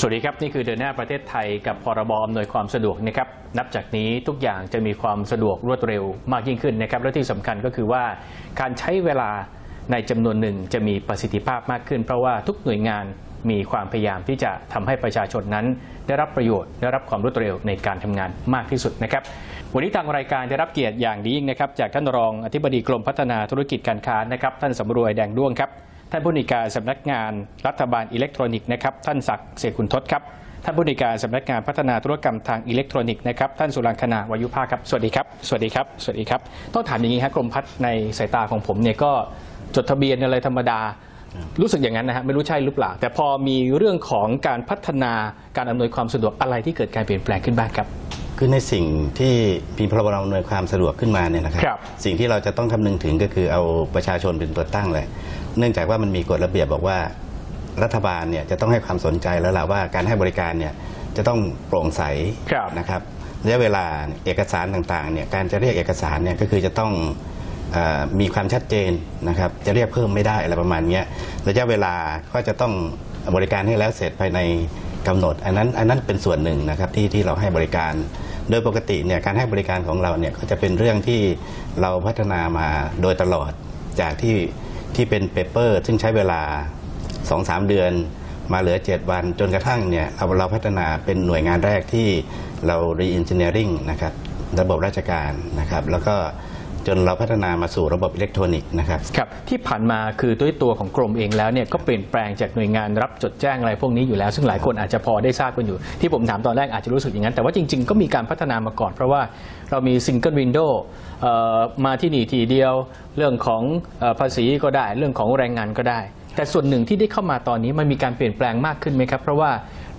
สวัสดีครับ นี่คือเดินหน้าประเทศไทยกับพรบอำนวยความสะดวกนะครับนับจากนี้ทุกอย่างจะมีความสะดวกรวดเร็วมากยิ่งขึ้นนะครับและที่สำคัญก็คือว่าการใช้เวลาในจำนวนหนึ่งจะมีประสิทธิภาพมากขึ้น เพราะว่าทุกหน่วยงานมีความพยายามที่จะทำให้ประชาชนนั้น ได้รับประโยชน์ได้รับความรวดเร็วในการทำงานมากที่สุดนะครับวันนี้ทางรายการได้รับเกียรติอย่างดียิ่งนะครับจากท่านรองอธิบดีกรมพัฒนาธุรกิจการค้านะครับท่านสำรวยแดงด้วงครับานผู้ในวยการสำนักงานรัฐบาลอิเล็กทรอนิกส์นะครับท่านศักดิ์เสกคุณทศครับท่านผู้ในวยการสำนักงานพัฒนาธุรกรรมทางอิเล็กทรอนิกส์นะครับท่านสุรังคณาวายุภาครับสวัสดีครับสวัสดีครับสวัสดีครับต้องถามอย่างนี้ครับกรมพัฒน์ในสายตาของผมเนี่ยก็จดทะเบียนอะไรธรรมดารู้สึกอย่างนั้นนะฮะไม่รู้ใช่หรือเปล่า แต่พอมีเรื่องของการพัฒนาการอำนวยความสะดวกอะไรที่เกิดการเปลี่ยนแปลงขึ้นบ้างครับ คือในสิ่งที่มีพรบอำนวยความสะดวกขึ้นมาเนี่ยนะครับครับสิ่งที่เราจะต้องคำนึงถึงก็คือเอาประชาชนเป็นตัวตั้งเลย เนื่องจากว่ามันมีกฎระเบียบบอกว่า รัฐบาลเนี่ยจะต้องให้ความสนใจแล้วล่ะว่าการให้บริการเนี่ยจะต้องโปร่งใสครับนะครับระยะเวลาเอกสารต่างๆเนี่ยการจะเรียกเอกสารเนี่ยก็คือจะต้องเออมีความชัดเจนนะครับ จะเรียกเพิ่มไม่ได้อะไรประมาณเนี้ยระยะเวลาก็จะต้องบริการให้แล้วเสร็จภายในกำหนด อันนั้นอันนั้นเป็นส่วนหนึ่งนะครับที่ที่เราให้บริการ โดยปกติเนี่ยการให้บริการของเราเนี่ยก็จะเป็นเรื่องที่เราพัฒนามาโดยตลอดจากที่ ที่เป็นเปเปอร์ ซึ่งใช้เวลา 2-3 เดือนมาเหลือ 7 วัน จนกระทั่งเนี่ยเราเราพัฒนาเป็นหน่วยงานแรกที่เรา re-engineering นะครับระบบราชการนะครับ แล้วก็จนเราพัฒนามาสู่ระบบอิเล็กทรอนิกส์นะครับครับที่ผ่านมาคือด้วยตัวของกรมเองแล้วเนี่ยก็เปลี่ยนแปลงจากหน่วยงานรับจดแจ้งอะไรพวกนี้อยู่แล้ว ซึ่งหลายคนอาจจะพอได้ทราบกันอยู่ ที่ผมถามตอนแรกอาจจะรู้สึกอย่างนั้น แต่ว่าจริง ๆ ก็มีการพัฒนามาก่อนเพราะว่าเรามีซิงเกิลวินโด มาที่นี่ทีเดียว เรื่องของภาษีก็ได้ เรื่องของแรงงานก็ได้ แต่ส่วนหนึ่งที่ได้เข้ามาตอนนี้มันมีการเปลี่ยนแปลงมากขึ้นไหมครับ เพราะว่า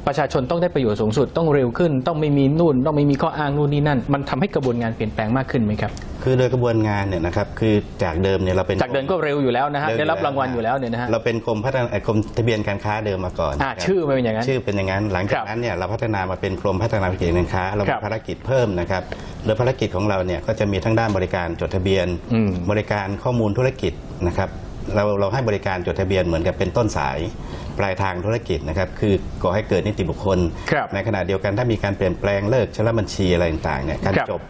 ประชาชนต้องได้ประโยชน์สูงสุดต้องเร็วขึ้น ต้องไม่มีนู่น ต้องไม่มีข้ออ้างนู่นนี่นั่น มันทำให้กระบวนการเปลี่ยนแปลงมากขึ้นไหมครับ คือโดยกระบวนงานเนี่ยนะครับคือจากเดิมเนี่ยเราเป็นจากเดินก็เร็วอยู่แล้วนะฮะได้รับรางวัลอยู่แล้วเนี่ยนะฮะเราเป็นกรมพัฒนาเอ่อกรมทะเบียนการค้าเดิมมาก่อนอ่านะครับชื่อมันเป็นอย่างนั้นชื่อเป็นอย่างนั้น หลังจากนั้นเนี่ยเราพัฒนามาเป็นกรมพัฒนาธุรกิจการค้า เราครัมีบภารกิจเพิ่มนะครับโดยภารกิจของเราเนี่ยก็จะมีทั้งด้านบริการจดทะเบียนอืมบริการข้อมูลธุรกิจนะครับ เราเราให้บริการจดทะเบียนเหมือนกับเป็นต้นสายปลายทางธุรกิจนะครับคือก่อให้เกิดนิติบุคคลครับในขณะเดียวกันถ้ามีการเปลี่ยนแปลงเลิกชำระบัญชีอะไรต่างๆเนี่ยการครับจบ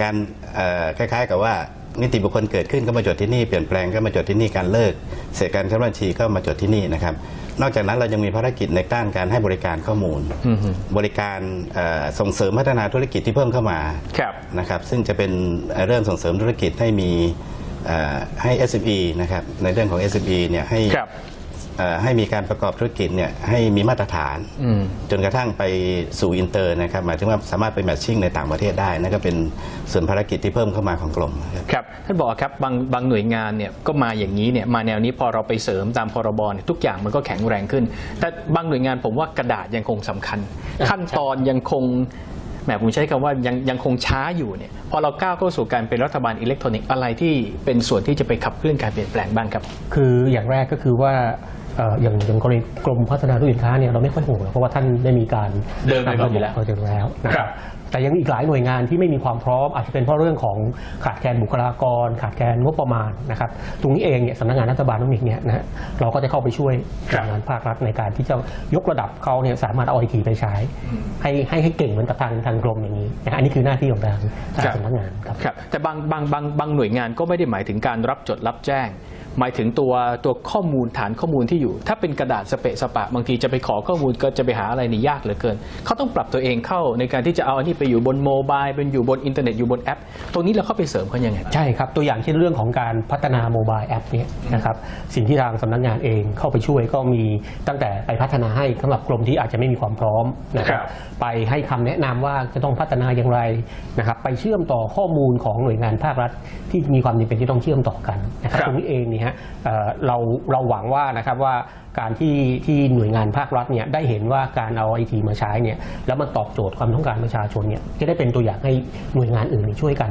การเอ่อคล้ายๆกับว่านิติบุคคลเกิดขึ้นก็มาจดที่นี่เปลี่ยนแปลงก็มาจดที่นี่การเลิก เสร็จการชำระบัญชีก็มาจดที่นี่นะครับ นอกจากนั้นเรายังมีภารกิจในด้านการให้บริการข้อมูลอือฮึบริการเอ่อส่งเสริมพัฒนาธุรกิจที่เพิ่มเข้ามาครับนะครับซึ่งจะเป็นเรื่องส่งเสริมธุรกิจให้มีเอ่อให้ SME นะครับในเรื่องของ SME เนี่ยให้ครับเอ่อให้มีการประกอบธุรกิจเนี่ยให้มีมาตรฐาน อืม จนกระทั่งไปสู่อินเตอร์นะครับหมายถึงว่าสามารถไปแมทชิ่งในต่างประเทศได้นั่นก็เป็นส่วนภารกิจที่เพิ่มเข้ามาของกรมนะครับ ครับท่านบอกครับบางบางหน่วยงานเนี่ยก็มาอย่างนี้เนี่ยมาแนวนี้พอเราไปเสริมตามพรบเนี่ยทุกอย่างมันก็แข็งแรงขึ้น แต่บางหน่วยงานผมว่ากระดาษยังคงสำคัญ ขั้นตอนยังคง แหมผมใช้คำว่ายังยังคงช้าอยู่เนี่ยพอเราก้าวเข้าสู่การเป็นรัฐบาลอิเล็กทรอนิกส์อะไรที่เป็นส่วนที่จะไปขับเคลื่อนการเปลี่ยนแปลงบ้างครับ คืออย่างแรกก็คือว่า อ่ออย่างอย่างกรณีกรมพัฒนาธุรกิจค้าเนี่ยเราไม่ค่อยห่วงหรอกเพราะว่าท่านได้มีการเดินไปก่อนอยู่แล้ว เดินไปแล้วนะครับแต่ยังมีอีกหลายหน่วยงานที่ไม่มีความพร้อมอาจจะเป็นเพราะเรื่องของขาดแคลนบุคลากร ขาดแคลนงบประมาณนะครับตรงนี้เองเนี่ยสำนักงานรัฐบาลต้องมีเนี่ยนะฮะเราก็จะเข้าไปช่วยคหรับน่วยงานภาครัฐในการที่จะยกระดับเขาเนี่ยสามารถเอาไอทีไปใช้ ให้ให้ให้เก่งเหมือนกับทางทางกรมอย่างนี้นะฮะอันนี้คือหน้าที่ของทางทางครับสำนักงานครับ ครับแต่บางบางบางบางหน่วยงานก็ไม่ได้หมายถึงการรับจดรับแจ้ง หมายถึงตัวตัวข้อมูลฐานข้อมูลที่อยู่ ถ้าเป็นกระดาษสเปะสปะ บางทีจะไปขอข้อมูลก็จะไปหาอะไรนี่ยากเหลือเกิน เขาต้องปรับตัวเองเข้าในการที่จะเอาอันนี้ไปอยู่บนโมบายเป็นอยู่บนอินเทอร์เน็ตอยู่บนแอป ตรงนี้เราเข้าไปเสริมเขายังไงใช่ครับ ตัวอย่างเช่นเรื่องของการพัฒนาโมบายแอปเนี่ยนะครับสิ่งที่ทางสำนักงานเองเข้าไปช่วยก็มีตั้งแต่ไปพัฒนาให้สำหรับกรมที่อาจจะไม่มีความพร้อมนะคครัรับบไปให้คำแนะนำว่าจะต้องพัฒนาอย่างไรนะครับไปเชื่อมต่อข้อมูลของหน่วยงานภาครัฐที่มีความจำเป็นที่ต้องเชื่อมต่อกันนะครับครับตรงนี้เองเนี่ยฮะเอ่อเราเราหวังว่านะครับว่าการที่ที่หน่วยงานภาครัฐเนี่ยได้เห็นว่าการเอาไอทีมาใช้เนี่ยแล้วมันตอบโจทย์ความต้องการประชาชนเนี่ยจะได้เป็นตัวอย่างให้หน่วยงานอื่นเนี่ยช่วยกัน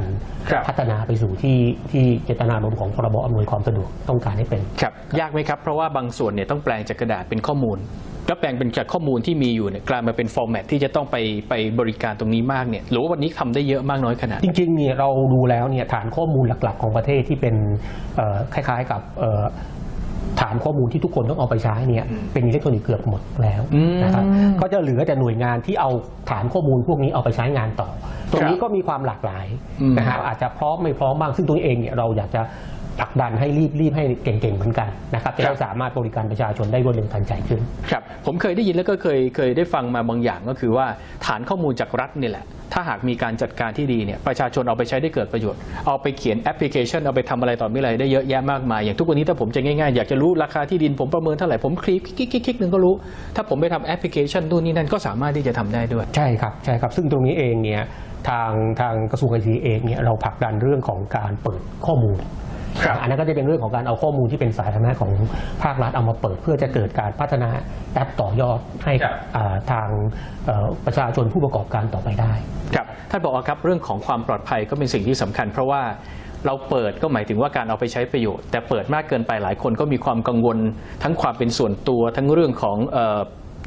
ครับพัฒนาไปสู่ที่ที่เจตนารมณ์ของพรบอำนวยความสะดวกต้องการให้เป็นครับยากไหมครับเพราะว่าบางส่วนเนี่ยต้องแปลงจากกระดาษเป็นข้อมูล แล้วแปลงเป็นจากข้อมูลที่มีอยู่เนี่ยกลายมาเป็นฟอร์แมตที่จะต้องไปไปบริการตรงนี้มากเนี่ยหรือว่าวันนี้ทำได้เยอะมากน้อยขนาดไหนจริงๆเนี่ยเราดูแล้วเนี่ยฐานข้อมูลหลักๆ ของประเทศที่เป็นเอ่อคล้ายๆกับเอ่อฐานข้อมูลที่ทุกคนต้องเอาไปใช้เนี่ยเป็นอิเล็กทรอนิกส์เกือบหมดแล้วอืมนะครับก็จะเหลือแต่หน่วยงานที่เอาฐานข้อมูลพวกนี้เอาไปใช้งานต่อ ตรงนี้ก็มีความหลากหลายอืมนะครับอาจจะพร้อมไม่พร้อมบ้างซึ่งตัวเองเนี่ยเราอยากจะ ผลักดันให้รีบรีบให้เก่งๆเหมือนกันนะครับจะได้สามารถบริการประชาชนได้รวดเร็วทันใจขึ้นครับผมเคยได้ยินแล้วก็เคยเคยได้ฟังมาบางอย่างก็คือว่าฐานข้อมูลจากรัฐนี่แหละ ถ้าหากมีการจัดการที่ดีเนี่ยประชาชนเอาไปใช้ได้เกิดประโยชน์ เอาไปเขียนแอปพลิเคชัน เอาไปทำอะไรต่อไม่อะไรได้เยอะแยะมากมาย อย่างทุกวันนี้ถ้าผมจะง่ายๆ อยากจะรู้ราคาที่ดินผมประเมินเท่าไหร่ผมคลิกคลิกคลิกคลิกหนึ่งก็รู้ ถ้าผมไปทำแอปพลิเคชันนู่นนี่นั่นก็สามารถที่จะทำได้ด้วยใช่ครับใช่ครับซึ่งตรงนี้เองเนี่ยทางทางกระทรวงไอทีเองเนี่ยเราผลักดันเรื่องของการเปิดข้อมูล ครับอันนั้นก็จะเป็นเรื่องของการเอาข้อมูลที่เป็นสาธารณะของภาครัฐเอามาเปิด เพื่อจะเกิดการพัฒนาแอปต่อยอดให้กับอ่าทางเอ่อประชาชนผู้ประกอบการต่อไปได้ครับท่านบอกครับเรื่องของความปลอดภัยก็เป็นสิ่งที่สำคัญ เพราะว่าเราเปิดก็หมายถึงว่าการเอาไปใช้ประโยชน์ แต่เปิดมากเกินไปหลายคนก็มีความกังวล ทั้งความเป็นส่วนตัวทั้งเรื่องของเอ่อ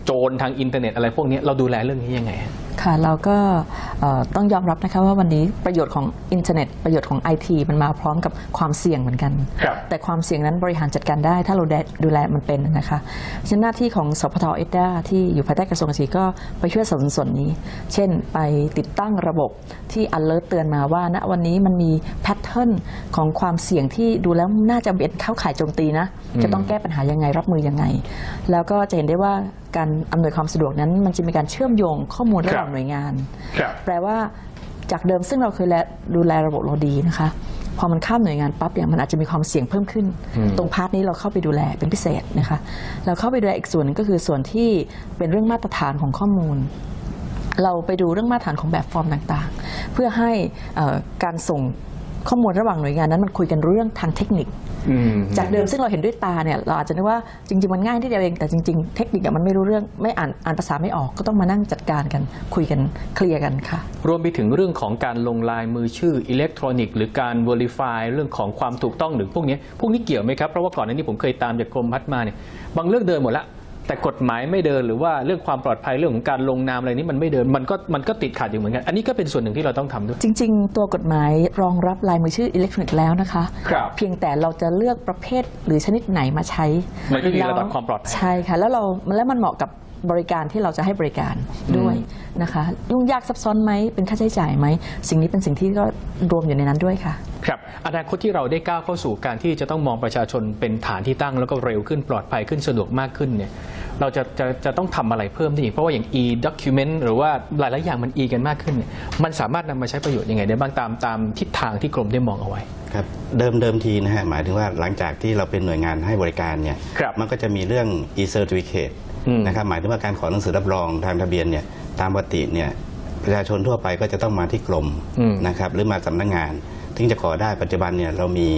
โจรทางอินเทอร์เน็ตอะไรพวกนี้เราดูแลเรื่องนี้ยังไงฮะ ค่ะเราก็เอ่อต้องยอมรับนะคะว่าวันนี้ประโยชน์ของอินเทอร์เน็ต ประโยชน์ของไอทีมันมาพร้อมกับความเสี่ยงเหมือนกันครับแต่ความเสี่ยงนั้นบริหารจัดการได้ ถ้าเราดูแลดูแลมันเป็นนะคะฉะนั้นหน้าที่ของสพทเอดาที่อยู่ภายใต้กระทรวงเกษตรก็ไปช่วยสนับสนุนส่วนนี้ เช่นไปติดตั้งระบบที่ alert เตือนมาว่าณวันนี้มันมีแพทเทิร์นของความเสี่ยงที่ดูแล้วน่าจะเป็นเข้าข่ายโจมตีนะจะต้องแก้ปัญหายังไงรับมือยังไง แล้วก็จะเห็นได้ว่า การอำนวยความสะดวกนั้น มันจะมีการเชื่อมโยงข้อมูลระหว่างหน่วยงาน ครับ แปลว่าจากเดิมซึ่งเราเคยแลดูแลระบบเราดีนะคะ พอมันข้ามหน่วยงานปั๊บเนี่ยมันอาจจะมีความเสี่ยงเพิ่มขึ้น อืม ตรงพาร์ทนี้เราเข้าไปดูแลเป็นพิเศษนะคะ เราเข้าไปดูแลอีกส่วนหนึงก็คือส่วนที่เป็นเรื่องมาตรฐานของข้อมูล เราไปดูเรื่องมาตรฐานของแบบฟอร์มต่างๆ เพื่อให้เอ่อการส่ง ข้อมูลระหว่างหน่วยงานนั้นมันคุยกันรู้เรื่องทางเทคนิคอืมจากเดิมซึ่งเราเห็นด้วยตาเนี่ยเราอาจจะนึกว่าจริง ๆ มันง่ายที่เดียวเองแต่จริง ๆ เทคนิคอะมันไม่รู้เรื่องไม่อ่านอ่านภาษาไม่ออกก็ต้องมานั่งจัดการกันคุยกันเคลียร์กันค่ะ รวมไปถึงเรื่องของการลงลายมือชื่ออิเล็กทรอนิกส์หรือการ Verify เรื่องของความถูกต้องหรือพวกนี้พวกนี้เกี่ยวไหมครับเพราะว่าก่อนหน้านี้ผมเคยตามจากกรมพัฒน์มาเนี่ยบางเรื่องเดินหมดละ แต่กฎหมายไม่เดินหรือว่าเรื่องความปลอดภัยเรื่องของการลงนามอะไรนี้มันไม่เดินมันก็มันก็ติดขัดอยู่เหมือนกัน อันนี้ก็เป็นส่วนหนึ่งที่เราต้องทำด้วย จริง ๆ ตัวกฎหมายรองรับลายมือชื่ออิเล็กทรอนิกส์แล้วนะคะครับเพียงแต่เราจะเลือกประเภทหรือชนิดไหนมาใช้มันก็มีแล้ระดับความปลอดภัยใช่ค่ะแล้วเราแล้วมันเหมาะกับบริการที่เราจะให้บริการด้วย นะคะยุ่งยากซับซ้อนไหมเป็นค่าใช้จ่ายไหม สิ่งนี้เป็นสิ่งที่ก็รวมอยู่ในนั้นด้วยค่ะ ครับอนาคตที่เราได้ก้าวเข้าสู่การที่จะต้องมองประชาชนเป็นฐานที่ตั้งแล้วก็เร็วขึ้นปลอดภัยขึ้นสะดวกมากขึ้นเนี่ยเราจะจะจะต้องทำอะไรเพิ่มได้อีกเพราะว่าอย่าง e-document หรือว่าหลายๆอย่างมัน e กันมากขึ้นเนี่ยมันสามารถนำมาใช้ประโยชน์ยังไงได้บ้างตามตามทิศทางที่กรมได้มองเอาไว้ครับเดิมเดิมทีนะฮะหมายถึงว่าหลังจากที่เราเป็นหน่วยงานให้บริการเนี่ยครับมันก็จะมีเรื่อง e-certificate อืม นะครับหมายถึงว่าการขอหนังสือรับรองทางทะเบียนเนี่ยตามปกติเนี่ยประชาชนทั่วไปก็จะต้องมาที่กรมอืมนะครับหรือมาสำนักงานถึงจะขอได้ปัจจุบันเนี่ยเรามี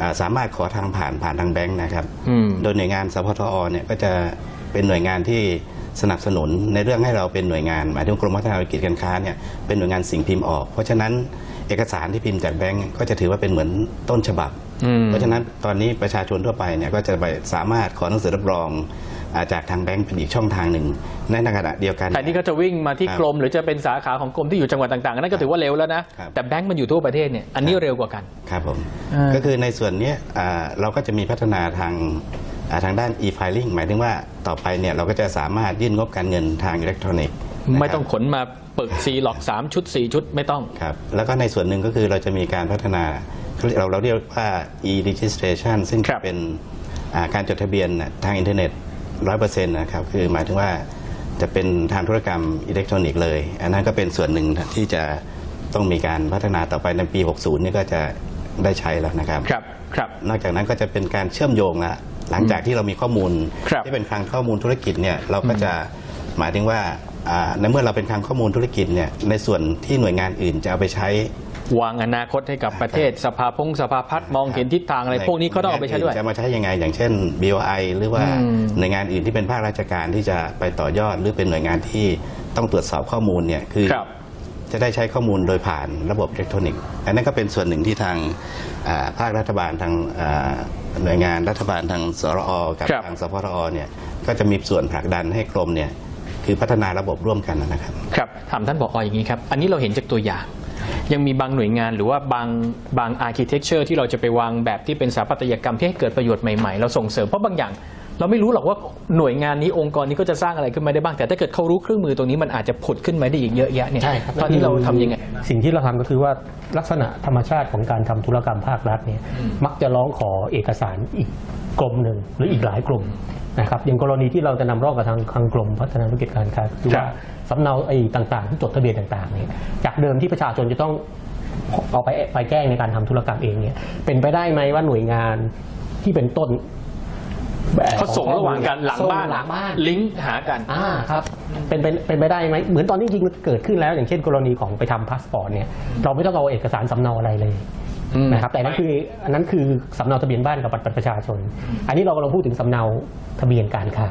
อ่าสามารถขอทางผ่านผ่านทางแบงค์นะครับอืมโดยหน่วยงานสพทอเนี่ยก็จะเป็นหน่วยงานที่สนับสนุนในเรื่องให้เราเป็นหน่วยงานหมายถึงกรมพัฒนาธุรกิจการค้าเนี่ยเป็นหน่วยงานสิ่งพิมพ์ออก เพราะฉะนั้นเอกสารที่พิมพ์จากแบงก์ก็จะถือว่าเป็นเหมือนต้นฉบับอืม เพราะฉะนั้นตอนนี้ประชาชนทั่วไปเนี่ยก็จะไปสามารถขอหนังสือรับรองอ่าจากทางแบงก์เป็นอีกช่องทางหนึ่งในขณะเดียวกันแทนที่เขาจะวิ่งมาที่ครับกรมหรือจะเป็นสาขาของกรมที่อยู่จังหวัดต่างๆอันนั่นก็ถือว่าเร็วแล้วนะครับแต่แบงก์มันอยู่ทั่วประเทศเนี่ยอันนี้เร็วกว่ากันครับผมอ่าก็คือในส่วนเนี้ยอ่าเราก็จะมีพัฒนาทางอ่าทางด้าน e-filing หมายถึงว่าต่อไปเนี่ยเราก็จะสามารถยื่นงบการเงินทางอิเล็กทรอนิกส์ นะครับ ไม่ต้องขนมาปึกซีหลอกสามชุดสี่ชุดไม่ต้อง ครับแล้วก็ในส่วนหนึ่งก็คือเราจะมีการพัฒนาเราเราเรียกว่า e-registration ซึ่งครับเป็นอ่าการจดทะเบียนน่ะทางอินเทอร์เน็ต100%นะครับคือหมายถึงว่าจะเป็นทางธุรกรรมอิเล็กทรอนิกส์เลย อันนั้นก็เป็นส่วนหนึ่งที่จะต้องมีการพัฒนาต่อไปในปี 60 นี่ก็จะได้ใช้แล้วนะครับ ครับครับ นอกจากนั้นก็จะเป็นการเชื่อมโยงละหลังจากที่เรามีข้อมูล ครับที่เป็นคลังข้อมูลธุรกิจเนี่ยเราก็จะหมายถึงว่าอ่า ในเมื่อเราเป็นคลังข้อมูลธุรกิจเนี่ยในส่วนที่หน่วยงานอื่นจะเอาไปใช้ วางอนาคตให้กับประเทศสภาพงสภาพัฒน์มองเห็นทิศทางอะไรพวกนี้เขาต้องเอาไปใช้ด้วย จะมาใช้ยังไงอย่างเช่น BOI หรือว่าอืมหน่วยงานอื่นที่เป็นภาคราชการที่จะไปต่อยอด หรือเป็นหน่วยงานที่ต้องตรวจสอบข้อมูลเนี่ยคือครับจะได้ใช้ข้อมูลโดยผ่านระบบอิเล็กทรอนิกส์ อันนั้นก็เป็นส่วนหนึ่งที่ทางอ่าภาครัฐบาลทางอ่าหน่วยงานรัฐบาลทางสรอกับครับทางสพทอเนี่ยก็จะมีส่วนผลักดันให้กรมเนี่ย คือพัฒนาระบบร่วมกันนะครับ ครับถามท่านบอกออย่างนี้ครับอันนี้เราเห็นจากตัวอย่าง ยังมีบางหน่วยงานหรือว่าบางบางอาร์เคเต็กเจอร์ที่เราจะไปวางแบบที่เป็นสถาปัตยกรรมที่ให้เกิดประโยชน์ใหม่ๆ เราส่งเสริมเพราะบางอย่าง เราไม่รู้หรอกว่าหน่วยงานนี้องค์กรนี้ก็จะสร้างอะไรขึ้นมาได้บ้างแต่ถ้าเกิดเขารู้เครื่องมือตรงนี้มันอาจจะผุดขึ้นมาได้อีกเยอะแยะเนี่ยใช่ครับ ตอนนี้เราทำยังไง สิ่งที่เราทำก็คือว่าลักษณะธรรมชาติของการทำธุรกรรมภาครัฐเนี่ยมักจะร้องขอเอกสารอีก กรมหนึ่งหรืออีกหลายกลุ่มนะครับอย่างกรณีที่เราจะนำร่องกับทางทางกรมพัฒนาธุรกิจการค้าคือว่าสำเนาไอ้ต่างๆที่จดทะเบียนต่างๆเนี่ยจากเดิมที่ประชาชนจะต้องเอาไปไปแจ้งในการทำธุรกรรมเองเนี่ยเป็นไปได้ไหมว่าหน่วยงานที่เป็นต้นเขาส่งระหว่างกันหลังส่บ้านหลังบ้านลิงก์หากันอ่าครับเป็นเป็นเป็นไปได้ไหมเหมือนตอนนี้จริงๆมันเกิดขึ้นแล้ว อย่างเช่นกรณีของไปทำพาสปอร์ตเนี่ยเราไม่ต้องเอาเอกสารสำเนาอะไรเลยอืม นะครับแต่นั่นคืออันนั้นคือสำเนาทะเบียนบ้านกับบัตรประชาชน อันนี้เรากำลังพูดถึงสำเนาทะเบียนการค้า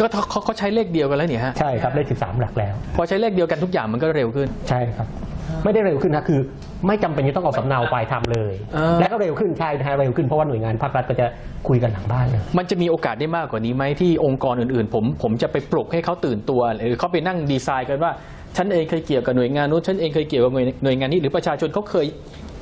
ก็เขาเขาเขาใช้เลขเดียวกันแล้วเนี่ยฮะใช่ครับเลข13 หลักแล้ว พอใช้เลขเดียวกันทุกอย่างมันก็เร็วขึ้น ใช่ครับ ไม่ได้เร็วขึ้นนะคือ ไม่จำเป็นจะต้องเอาสำเนาไปทำเลย เออ และก็เร็วขึ้นใช่นะฮะเร็วขึ้นเพราะว่าหน่วยงานภาครัฐก็จะคุยกันหลังบ้านเลยมันจะมีโอกาสได้มากกว่านี้ไหมที่องค์กรอื่นๆ ผมผมจะไปปลุกให้เขาตื่นตัวหรือเขาไปนั่งดีไซน์กันว่า ฉันเองเคยเกี่ยวกับหน่วยงานนู้นฉันเองเคยเกี่ยวกับหน่วยหน่วยงานนี้หรือประชาชนเขาเคย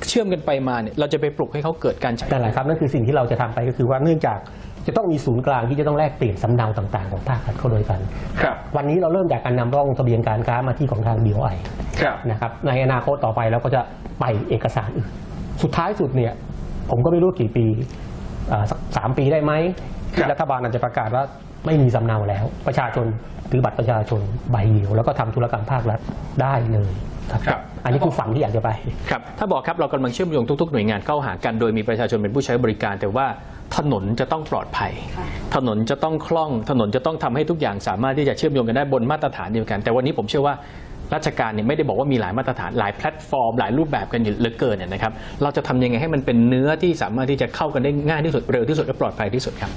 เชื่อมกันไปมาเนี่ยเราจะไปปลุกให้เขาเกิดการใช้ นั่นแหละครับนั่นคือสิ่งที่เราจะทำไปก็คือว่าเนื่องจากจะต้องมีศูนย์กลางที่จะต้องแลกเปลี่ยนสำเนาต่างๆ ของภาครัฐเข้าด้วยกัน ครับ วันนี้เราเริ่มจากการนำร่องทะเบียนการค้ามาที่ของทาง BOI ครับ นะครับในอนาคตต่อไปเราก็จะไปเอกสารอื่น สุดท้ายสุดเนี่ยผมก็ไม่รู้กี่ปีอ่าสักสามปีได้ไหมครับ ที่รัฐบาลอาจจะประกาศว่าไม่มีสำเนาแล้ว ประชาชนถือบัตรประชาชนใบเดียว แล้วก็ทำธุรกรรมภาครัฐได้เลยครับครับอันนี้คือฝันที่อยากจะไปครับถ้าบอกครับเรากำลังเชื่อมโยงทุกๆหน่วยงานเข้าหากันโดยมีประชาชนเป็นผู้ใช้บริการ แต่ว่าถนนจะต้องปลอดภัย ถนนจะต้องคล่อง ถนนจะต้องทำให้ทุกอย่างสามารถที่จะเชื่อมโยงกันได้บนมาตรฐานเดียวกัน แต่วันนี้ผมเชื่อว่า ราชการเนี่ยไม่ได้บอกว่ามีหลายมาตรฐานหลายแพลตฟอร์ม หลายรูปแบบกันอยู่เหลือเกินเนี่ยนะครับเราจะทำยังไงให้มันเป็นเนื้อที่สามารถที่จะเข้ากันได้ง่ายที่สุดเร็วที่สุดและปลอดภัยที่สุดครับ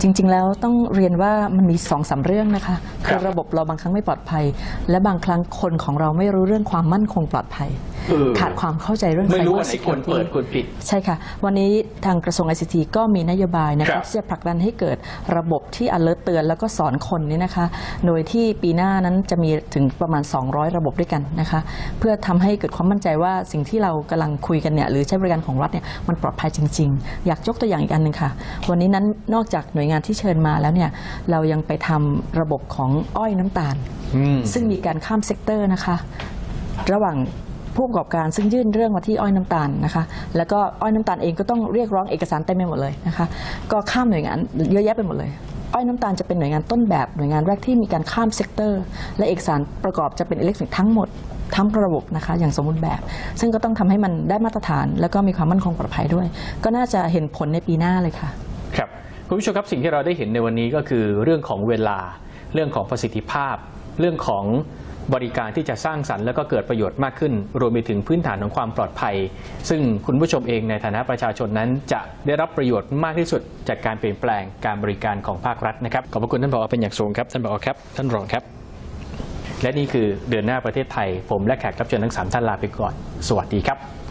จริง ๆ แล้วต้องเรียนว่ามันมีสองสามเรื่องนะคะครัคืบอระบบเราบางครั้งไม่ปลอดภัย และบางครั้งคนของเราไม่รู้เรื่องความมั่นคงปลอดภัย เออขาดความเข้าใจเรื่อง ไม่รู้ cyber ว่าไหนควร security เปิดควรปิด ใช่ค่ะ วันนี้ทางกระทรวง ICT ก็มีนโยบายนะครัคะบที่จะผลักดันให้เกิดระบบที่ alert เตือนแล้วก็สอนคนนี่นะคะ โดยที่ปีหน้านั้นจะมีถึงประมาณ 200 ระบบด้วยกันนะคะ เพื่อทำให้เกิดความมั่นใจว่าสิ่งที่เรากำลังคุยกันเนี่ยหรือใช้บริการของรัฐเนี่ยมันปลอดภัยจริง ๆ อยากยกตัวอย่างอีกอันหนึ่งค่ะ วันนี้นั้นนอกจากหน่วยงานที่เชิญมาแล้วเนี่ยเรายังไปทำระบบของอ้อยน้ำตาล อืม ซึ่งมีการข้ามเซกเตอร์นะคะ ระหว่าง ผู้ประกอบการซึ่งยื่นเรื่องมาที่อ้อยน้ำตาลนะคะ แล้วก็อ้อยน้ำตาลเองก็ต้องเรียกร้องเอกสารเต็มไปหมดเลยนะคะ ก็ข้ามหน่วยงานเยอะแยะไปหมดเลย อ้อยน้ำตาลจะเป็นหน่วยงานต้นแบบหน่วยงานแรกที่มีการข้ามเซกเตอร์ และเอกสารประกอบจะเป็นอิเล็กทรอนิกส์ทั้งหมดทั้งระบบนะคะอย่างสมบูรณ์แบบ ซึ่งก็ต้องทำให้มันได้มาตรฐาน แล้วก็มีความมั่นคงปลอดภัยด้วย ก็น่าจะเห็นผลในปีหน้าเลยค่ะ ครับคุณผู้ชมครับสิ่งที่เราได้เห็นในวันนี้ก็คือเรื่องของเวลาเรื่องของประสิทธิภาพ เรื่องของ บริการที่จะสร้างสรรค์และก็เกิดประโยชน์มากขึ้น รวมไปถึงพื้นฐานของความปลอดภัย ซึ่งคุณผู้ชมเองในฐานะประชาชนนั้น จะได้รับประโยชน์มากที่สุด จากการเปลี่ยนแปลงการบริการของภาครัฐนะครับขอบพระคุณท่านผอเป็นอย่างสูงครับท่านผอครับ ท่านรองครับ และนี่คือเดือนหน้าประเทศไทย ผมและแขกรับเชิญทั้งสามท่านลาไปก่อน สวัสดีครับ